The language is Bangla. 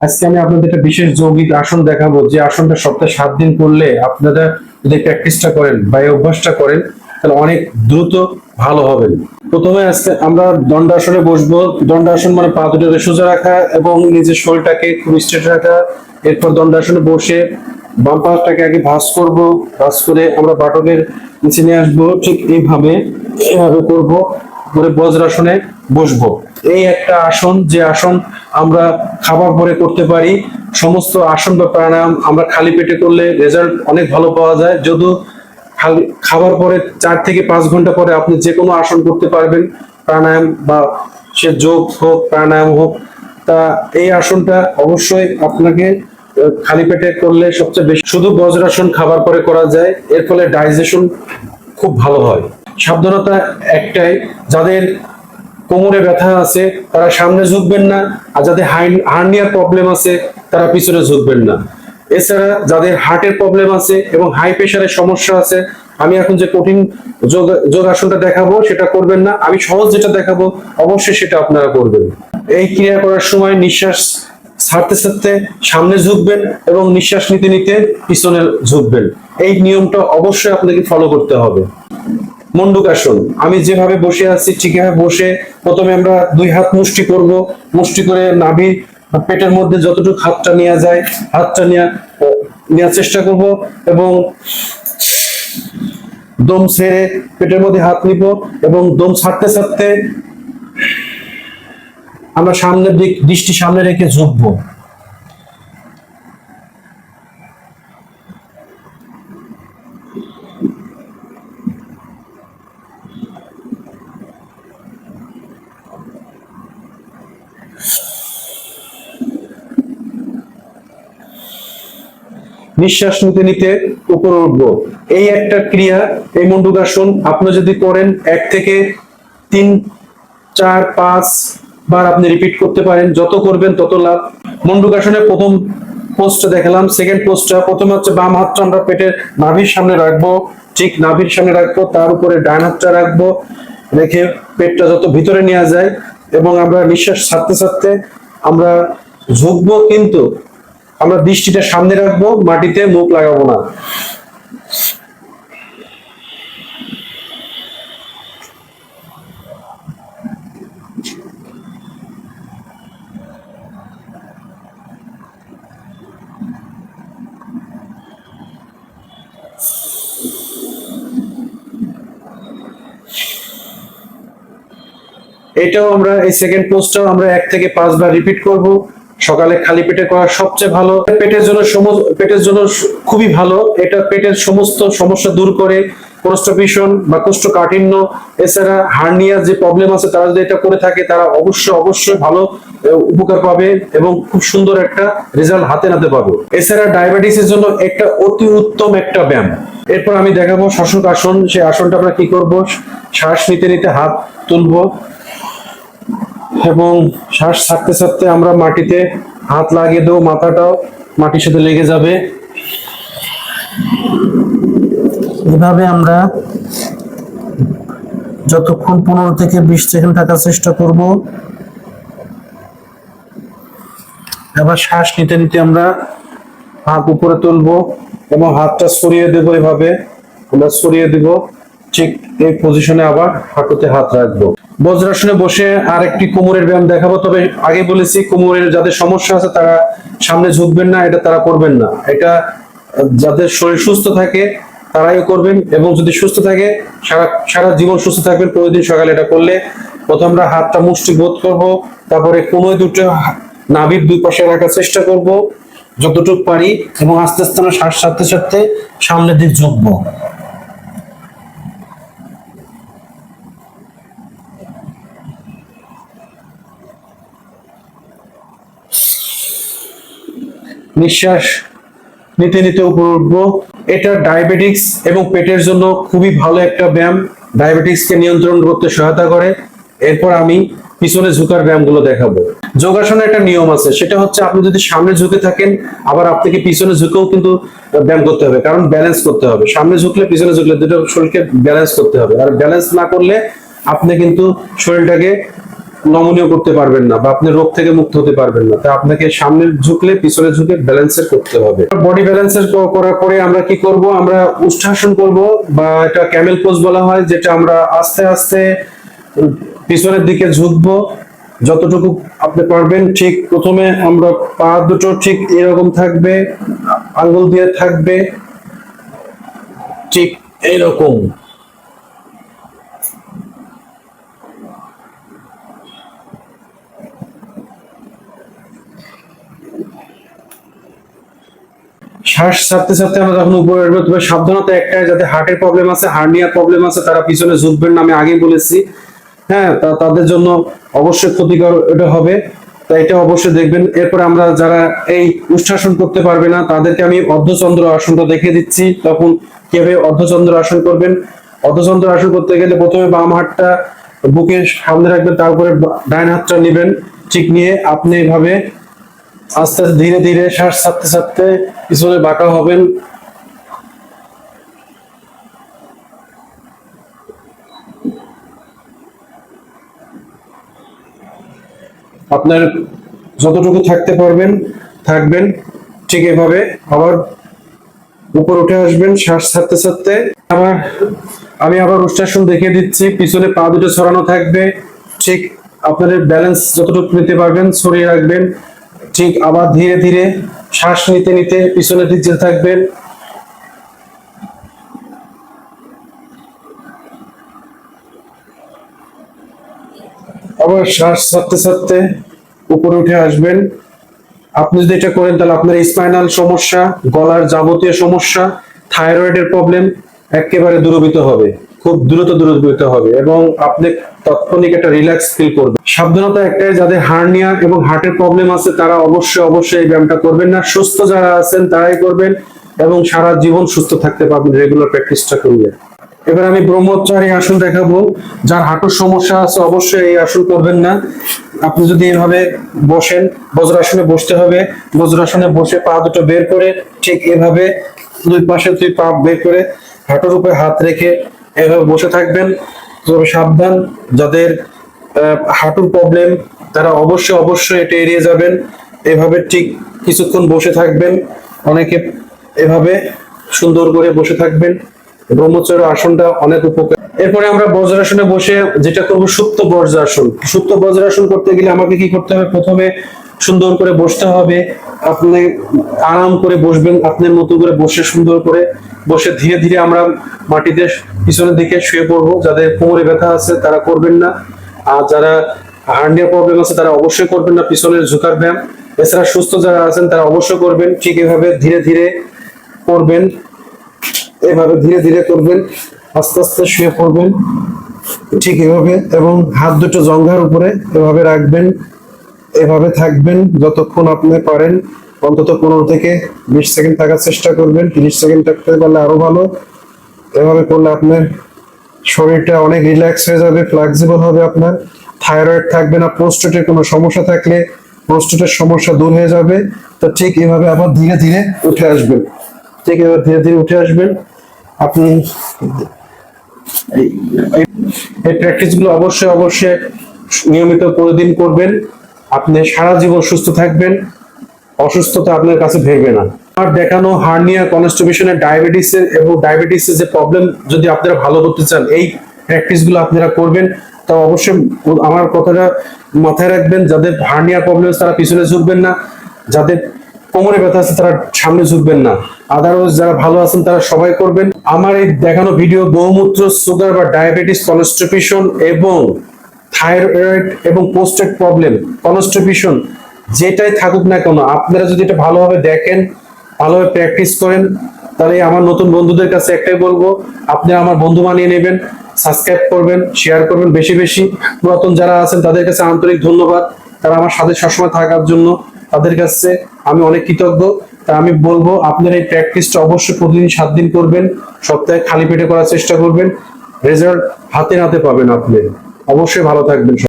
আজকে আমি আপনাদের একটা বিশেষ যৌগিক আসন দেখাবো। যে আসনটা সপ্তাহে সাত দিন করলে আপনারা যদি প্র্যাকটিসটা করেন বা এই অভ্যাসটা করেন, তাহলে অনেক দ্রুত ভালো হবেন। প্রথমে আজকে আমরা দণ্ডাসনে বসবো। দণ্ডাসন মানে পা দুটোকে সোজা রাখা এবং নিজের শরীরটাকে খুব স্ট্রেট রাখা। এরপর দণ্ডাসনে বসে বাম পাটাকে আগে ভাঁজ করব। ভাঁজ করে আমরা বাটকের নিচে নিয়ে আসব। ঠিক এইভাবে এভাবে করব। করে বজ্রাসনে বসবো। এই একটা আসন, যে আসন আমরা খাবার পরে করতে পারি। সমস্ত আসন বা প্রাণায়াম আমরা খালি পেটে করলে রেজাল্ট অনেক ভালো পাওয়া যায়। যদিও খাবার পরে চার থেকে পাঁচ ঘণ্টা পরে আপনি যে কোনো আসন করতে পারবেন। প্রাণায়াম বা সে যোগ হোক, প্রাণায়াম হোক, তা এই আসনটা অবশ্যই আপনাকে খালি পেটে করলে সবচেয়ে বেশি শুধু বজ্রাসন খাবার পরে করা যায়। এর ফলে ডাইজেশন খুব ভালো হয়। সাবধানতা একটাই, যাদের কোমরে ব্যথা আছে, তারা সামনে ঝুঁকবেন না, আর যাদের হার্নিয়ার প্রবলেম আছে, তারা পিছনে ঝুঁকবেন না। এছাড়া যাদের হার্টের প্রবলেম আছে এবং হাই প্রেশারের সমস্যা আছে, আমি এখন যে কঠিন যোগ- যোগাসনটা দেখাবো, সেটা করবেন না। আমি সহজ যেটা দেখাবো, অবশ্যই সেটা আপনারা করবেন। এই ক্রিয়া করার সময় নিঃশ্বাস ছাড়তে ছাড়তে সামনে ঝুঁকবেন এবং নিঃশ্বাস নিতে নিতে পিছনে ঝুঁকবেন। এই নিয়মটা অবশ্যই আপনাকে ফলো করতে হবে। মন্ডুকাসন আমি যেভাবে বসে আছি, ঠিক এভাবে বসে প্রথমে আমরা দুই হাত মুষ্টি করব। মুষ্টি করে নাভি পেটের মধ্যে যতটুকু হাতটা নেওয়া যায়, হাতটা নেওয়া নেওয়ার চেষ্টা করব এবং দম ছেড়ে পেটের মধ্যে হাত নিব এবং দম ছাড়তে ছাড়তে আমরা সামনের দিক, দৃষ্টি সামনে রেখে ঝুঁকবো। নিঃশ্বাস নিতে নিতে উপরে উঠবো। এই একটা ক্রিয়া, এই মন্ডুকাসন আপনি যদি করেন এক থেকে তিন, চার, পাঁচ বার আপনি রিপিট করতে পারেন, যত করবেন তত লাভ। মন্ডুকাসনের প্রথম পোস্টটা দেখালাম সেকেন্ড পোস্টটা প্রথমে হচ্ছে বাম হাতটা আমরা পেটের নাভির সামনে রাখব, ঠিক নাভির সামনে রাখব, তার উপরে ডান হাতটা রাখব, রেখে পেটটা যত ভিতরে নেওয়া যায়, এবং আমরা নিঃশ্বাস ছাড়তে ছাড়তে আমরা ঝুঁকবো কিন্তু আমরা দৃষ্টিটা সামনে রাখব, মাটিতে মুখ লাগাবো না। এটাও আমরা, এই সেকেন্ড পোস্টটাও আমরা এক থেকে পাঁচবার রিপিট করব। সকালে খালি পেটে করা সবচেয়ে ভালো। পেটের জন্য পেটের জন্য খুবই ভালো। এটা পেটের সমস্ত সমস্যা দূর করে কোষ্ঠপিষণ বা কোষ্ঠকাঠিন্য, এছাড়া হার্নিয়া যে প্রবলেম আছে, তারা যদি এটা করে থাকে, তারা অবশ্যই অবশ্যই ভালো উপকার পাবে এবং খুব সুন্দর একটা রেজাল্ট হাতে নাতে পাবে। এছাড়া ডায়াবেটিসের জন্য একটা অতি উত্তম একটা ব্যায়াম। এরপর আমি দেখাবো শশক আসন সেই আসনটা আমরা কি করব? শ্বাস নিতে নিতে হাত তুলবো। এবং শ্বাস ছাড়তে ছাড়তে আমরা মাটিতে হাত লাগিয়ে দেবো, মাথাটাও মাটির সাথে লেগে যাবে। এভাবে আমরা যতক্ষণ পনেরো থেকে বিশ সেকেন্ড থাকার চেষ্টা করব, এবার শ্বাস নিতে নিতে আমরা হাত উপরে তুলবো এবং হাতটা সরিয়ে দেবো এভাবে। আমরা সরিয়ে দেব, ঠিক এই পজিশনে আবার হাঁটুতে হাত রাখব। বজ্রাসনে বসে আর একটি কোমরের ব্যায়াম দেখাবো, তবে আগে বলেছি, কোমরের যাদের সমস্যা আছে তারা সামনে ঝুঁকবেন না, এটা তারা করবেন না। এটা যাদের শরীর সুস্থ থাকে, তারাই করবেন, এবং যদি সুস্থ থাকে, সারা সারা জীবন সুস্থ থাকবেন, প্রতিদিন সকালে এটা করলে প্রথম আমরা হাতটা মুষ্টি বোধ করব, তারপরে কোনো দুটো নাভির দুই পাশে রাখার চেষ্টা করব, যতটুকু পারি, এবং আস্তে আস্তে আমরা শ্বাস সাথে ছাড়তে সামনের দিক ঝুঁকবো। নিঃশ্বাস নিতে নিতে উপরে উঠবো। এটা ডায়াবেটিক্স এবং পেটের জন্য খুবই ভালো একটা ব্যায়াম। ডায়াবেটিক্সকে নিয়ন্ত্রণ করতে সহায়তা করে। এরপর আমি পিছনে ঝুঁকার ব্যায়ামগুলো দেখাবো। যোগাসনের একটা নিয়ম আছে। সেটা হচ্ছে আপনি যদি সামনে ঝুঁকে থাকেন, আবার আপনাকে পিছনে ঝুঁকেও কিন্তু ব্যায়াম করতে হবে। কারণ ব্যালেন্স করতে হবে। সামনে ঝুঁকলে, পিছনে ঝুঁকলে দুটো শরীরকে ব্যালেন্স করতে হবে। আর ব্যালেন্স না করলে আপনি কিন্তু শরীরটাকে নমনীয় করতে পারবেন না বা আপনি রোগ থেকে মুক্ত হতে পারবেন না। তা আপনাকে সামনে ঝুঁকলে, পিছনে ঝুঁকে ব্যালেন্সের করতে হবে। বডি ব্যালেন্সের করার পরে আমরা কি করব? আমরা উষ্ঠাসন করব বা এটা ক্যামেল পোজ বলা হয়, যেটা আমরা আস্তে আস্তে পিছনের দিকে ঝুঁকবো। যতটুকু আপনি পারবেন, ঠিক প্রথমে আমরা পা দুটো ঠিক এরকম থাকবে, আঙ্গুল দিয়ে থাকবে, ঠিক এইরকম। শ্বাস ছাড়তে ছাড়তে আমরা যখন উপরে উঠবো তবে সাবধানতা একটাই, যাতে হার্টের প্রবলেম আছে হার্নিয়ার প্রবলেম আছে, তারা পিছনে ঝুঁকবেন না, আমি আগেই বলেছি। হ্যাঁ তা তাদের জন্য অবশ্যই ক্ষতিকর এটা হবে। তাই এটা অবশ্যই দেখবেন। এরপর আমরা যারা এই উষ্ঠাসন করতে পারবে না, তাদেরকে আমি অর্ধচন্দ্র আসনটা দেখে দিচ্ছি। তখন কীভাবে অর্ধচন্দ্র আসন করবেন? অর্ধচন্দ্র আসন করতে গেলে প্রথমে বাম হাতটা বুকের সামনে রাখবেন, তারপরে ডান হাতটা নেবেন। ঠিক নিয়ে আপনি এভাবে আস্তে আস্তে ধীরে ধীরে শ্বাস ছাড়তে ছাড়তে পিছনে বাঁকা হবেন। আপনার যতটুকু থাকতে পারবেন, থাকবেন, ঠিক এভাবে। আবার উপর উঠে আসবেন, শ্বাস ছাড়তে ছাড়তে। আবার আমি আবার উষ্ঠাসন দেখিয়ে দিচ্ছি, পিছনে পা দুটো ছড়ানো থাকবে। ঠিক আপনাদের ব্যালেন্স যতটুকু নিতে পারবেন, ছড়িয়ে রাখবেন। ঠিক আবার ধীরে ধীরে শ্বাস নিতে নিতে পিছনে দিক যেতে থাকবেন। আবার শ্বাস ছাড়তে ছাড়তে উপরে উঠে আসবেন। আপনি যদি এটা করেন, তাহলে আপনার স্পাইনাল সমস্যা, গলার যাবতীয় সমস্যা থাইরয়েডের প্রবলেম একেবারে দূরীভূত হবে। খুব দ্রুত দূরীভূত হবে এবং আপনি তাৎক্ষণিক একটা রিল্যাক্স ফিল করবেন। সাবধানতা একটাই, যাদের হার্নিয়া এবং হার্টের প্রবলেম আছে, তারা অবশ্যই অবশ্যই এই ব্যায়ামটা করবেন না। সুস্থ যারা আছেন, তারাই করবেন এবং সারা জীবন সুস্থ থাকতে পারবেন রেগুলার প্র্যাকটিসটা করলে এবার আমি ব্রহ্মচারী আসন দেখাবো, যার হাঁটুর সমস্যা আছে, অবশ্যই এই আসন করবেন না। আপনি যদি এভাবে বসেন, বজ্রাসনে বসতে হবে। বজ্রাসনে বসে পা দুটো বের করে, ঠিক এভাবে দুই পাশে দুই পা বের করে হাঁটুর উপরে হাত রেখে এভাবে বসে থাকবেন সাবধান, যাদের হাঁটুর প্রবলেম তারা অবশ্যই অবশ্যই এটা এড়িয়ে যাবেন। এভাবে ঠিক কিছুক্ষণ বসে থাকবেন, অনেকে এভাবে সুন্দর করে বসে থাকবেন। ব্রহ্মচর্য আসনটা অনেক উপকার। এরপরে আমরা বজ্রাসনে বসে যেটা করব সুপ্ত বজ্রাসন। সুপ্ত বজ্রাসন করতে গেলে আমাকে কি করতে হবে? প্রথমে সুন্দর করে বসতে হবে। আপনি আরাম করে বসবেন আপনার মতো করে বসে সুন্দর করে বসে ধীরে ধীরে আমরা মাটিতে পিছনের দিকে শুয়ে পড়ব। যাদের কোমরে ব্যথা আছে তারা করবেন না। আর যারা হার্নিয়া প্রবলেম আছে তারা অবশ্যই করবেন না, পিছনের ঝুঁকার ব্যায়াম। এছাড়া সুস্থ যারা আছেন তারা অবশ্যই করবেন, ঠিক এভাবে ধীরে ধীরে করবেন। এভাবে ধীরে ধীরে করবেন, আস্তে আস্তে শুয়ে পড়বেন, ঠিক এভাবে। এবং হাত দুটো জঙ্ঘার উপরে এভাবে রাখবেন। এভাবে থাকবেন যতক্ষণ আপনি পারেন। অন্তত পনেরো থেকে বিশ সেকেন্ড থাকার চেষ্টা করবেন। তিরিশ সেকেন্ড থাকতে পারলে আরও ভালো। এভাবে করলে আপনার শরীরটা অনেক রিল্যাক্স হয়ে যাবে ফ্লেক্সিবল হবে আপনার। থাইরয়েড থাকবে না, প্রোস্টেটের কোনো সমস্যা থাকলে প্রোস্টেটের সমস্যা দূর হয়ে যাবে। তো ঠিক এভাবে আবার ধীরে ধীরে উঠে আসবেন। ঠিক এবার ধীরে ধীরে উঠে আসবেন। আপনি এই- এই- এই প্র্যাকটিসগুলো অবশ্যই অবশ্যই নিয়মিত প্রতিদিন করবেন। আপনি সারা জীবন সুস্থ থাকবেন, অসুস্থতা আপনার কাছে ভেবে না। আর দেখানো হার্নিয়া কনস্টিপেশনের ডায়াবেটিসের এবং ডায়াবেটিসের যে প্রবলেম, যদি আপনারা ভালো করতে চান, এই প্র্যাকটিসগুলো আপনারা করবেন। তা অবশ্যই আমার কথাটা মাথায় রাখবেন, যাদের হার্নিয়া প্রবলেম তারা পিছনে ঝুঁকবেন না, যাদের কোমরে ব্যথা আছে তারা সামনে ঝুঁকবেন না। আদারওয়াইজ যারা ভালো আছেন তারা সবাই করবেন। আমার এই দেখানো ভিডিও বহুমূত্র সুগার বা ডায়াবেটিস কনস্টিপেশন এবং থাইরয়েড এবং পোস্টেড প্রবলেম কনস্টিপেশন যেটাই থাকুক না কেন, আপনারা যদি এটা ভালোভাবে দেখেন, ভালোভাবে প্র্যাকটিস করেন, তাহলে আমার নতুন বন্ধুদের কাছে একটাই বলব আপনারা আমার বন্ধু বানিয়ে নেবেন সাবস্ক্রাইব করবেন শেয়ার করবেন বেশি বেশি। পুরাতন যারা আছেন, তাদের কাছে আন্তরিক ধন্যবাদ। তারা আমার সাথে সবসময় থাকার জন্য, তাদের কাছে আমি অনেক কৃতজ্ঞ। তা আমি বলব, আপনারা এই প্র্যাকটিসটা অবশ্যই প্রতিদিন সাত দিন করবেন, সপ্তাহে খালি পেটে করার চেষ্টা করবেন রেজাল্ট হাতে নাতে পাবেন আপনি। অবশ্যই ভালো থাকবেন